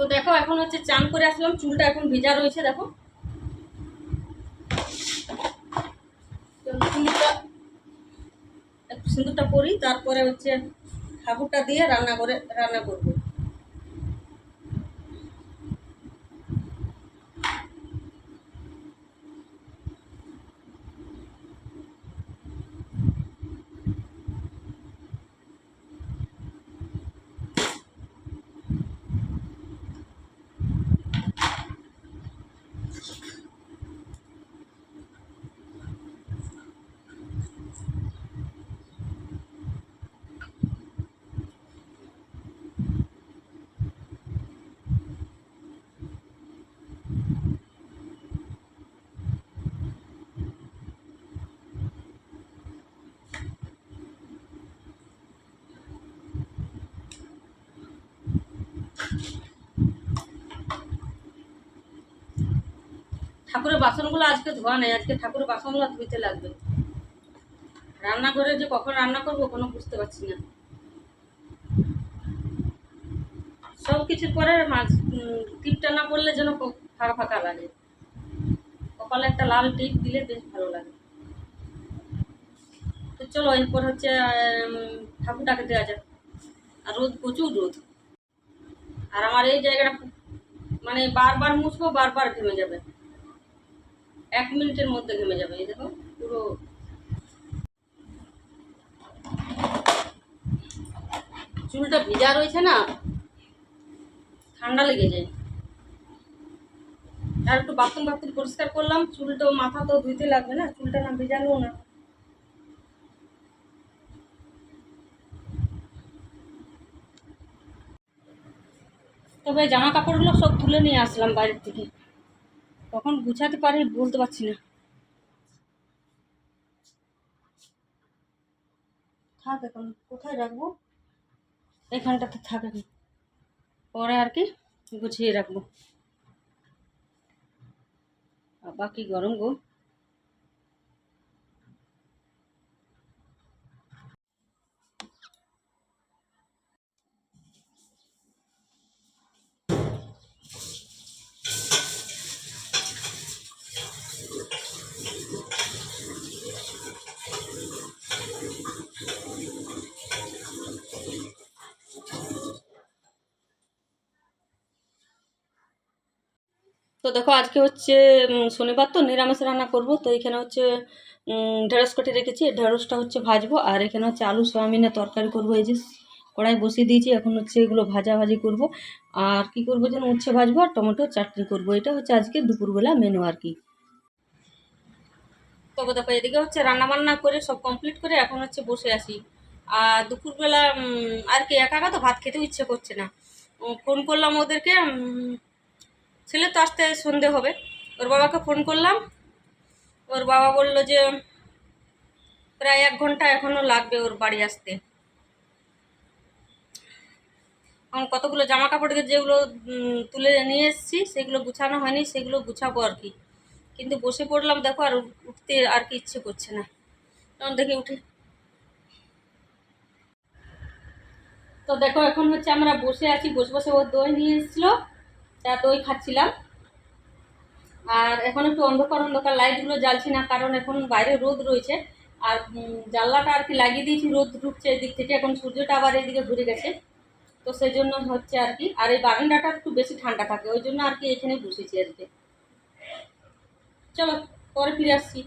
তো দেখো, এখন হচ্ছে চান করে আসলাম, চুলটা এখন ভেজা রয়েছে, দেখো। সিঁদুরটা সিঁদুরটা পরি, তারপরে হচ্ছে ঠাকুরটা দিয়ে রান্না করে, রান্না করব। ঠাকুরের বাসনগুলো আজকে ধোয়া নেই, আজকে ঠাকুরের বাসনগুলো ধুইতে লাগবে। রান্না করে যে কখন রান্না করব কোনো বুঝতে পারছি না। সব কিছুর পরে মাছ টিপটা না পড়লে যেন ফাঁকা ফাঁকা লাগে। কপালে একটা লাল টিপ দিলে বেশ ভালো লাগে। তো চলো, এরপর হচ্ছে ঠাকুরটাকে দেওয়া যাক। আর রোদ, প্রচুর রোদ। আর আমার এই জায়গাটা মানে বারবার মুছবো, বারবার ঘেমে যাবে। এক মিনিটের মধ্যে ঘেমে যাবে, এই দেখো, পুরো চুলটা ভিজা রয়েছে না, ঠান্ডা লেগে যায় আর একটু বাথরুম বাথরুম পরিষ্কার করলাম, চুলটাও মাথা তো ধুইতে লাগবে না, চুলটা না ভিজালো না। তবে জামা কাপড়গুলো সব তুলে নিয়ে আসলাম বাইরের থেকে। কখন গুছাতে পারি বলতে পারছি না। থাক এখন, কোথায় রাখব? এখানটাতে থাক এখন। পরে আর কি গুছিয়ে রাখব। বাকি গরম গো। তো দেখো আজকে হচ্ছে শনিবার তো নিরামিষ রান্না করব, তো এখানে হচ্ছে ঢেঁড়স কেটে রেখেছি। ঢেঁড়সটা হচ্ছে ভাজবো, আর এখানে হচ্ছে আলু, সয়াবিনের তরকারি করব, এই যে কড়াই বসিয়ে দিয়েছি, এখন হচ্ছে এগুলো ভাজা ভাজি করব। আর কি করব যেন, উচ্ছে ভাজবো আর টমেটো চাটনি করব, এটা হচ্ছে আজকে দুপুরবেলা মেনু আর কি। তবে দেখো, এদিকে হচ্ছে রান্না বান্না করে সব কমপ্লিট করে এখন হচ্ছে বসে আসি আর দুপুরবেলা আর কি, একা একা তো ভাত খেতেও ইচ্ছে করছে না। ফোন করলাম ওদেরকে ছেলে তো আসতে সন্ধে হবে। ওর বাবাকে ফোন করলাম। ওর বাবা বলল যে, প্রায় এক ঘণ্টা এখনও লাগবে ওর বাড়ি আসতে। এখন কতগুলো জামা কাপড়কে যেগুলো তুলে নিয়ে এসেছি, সেগুলো গুছানো হয়নি, সেগুলো গুছাবো আর কি। কিন্তু বসে পড়লাম, দেখো আর উঠতে আর কি ইচ্ছে করছে না। তখন দেখি উঠে। তো দেখো, এখন হচ্ছে আমরা বসে আছি, বসে বসে ও দই নিয়ে এসেছিল। তা দই খাচ্ছিলাম। আর এখন একটু অন্ধকার অন্ধকার, লাইটগুলো জ্বালছি না, কারণ এখন বাইরে রোদ রয়েছে। আর জানলাটা আর কি লাগিয়ে দিয়েছি, রোদ ঢুকছে এদিক থেকে, এখন সূর্যটা আবার এদিকে ঘুরে গেছে। তো সেই জন্য হচ্ছে আর কি, আর এই বারান্দাটা একটু বেশি ঠান্ডা থাকে, ওই জন্য আর কি এখানে বসেছি আর কি। চলো, পরে ফিরে আসছি।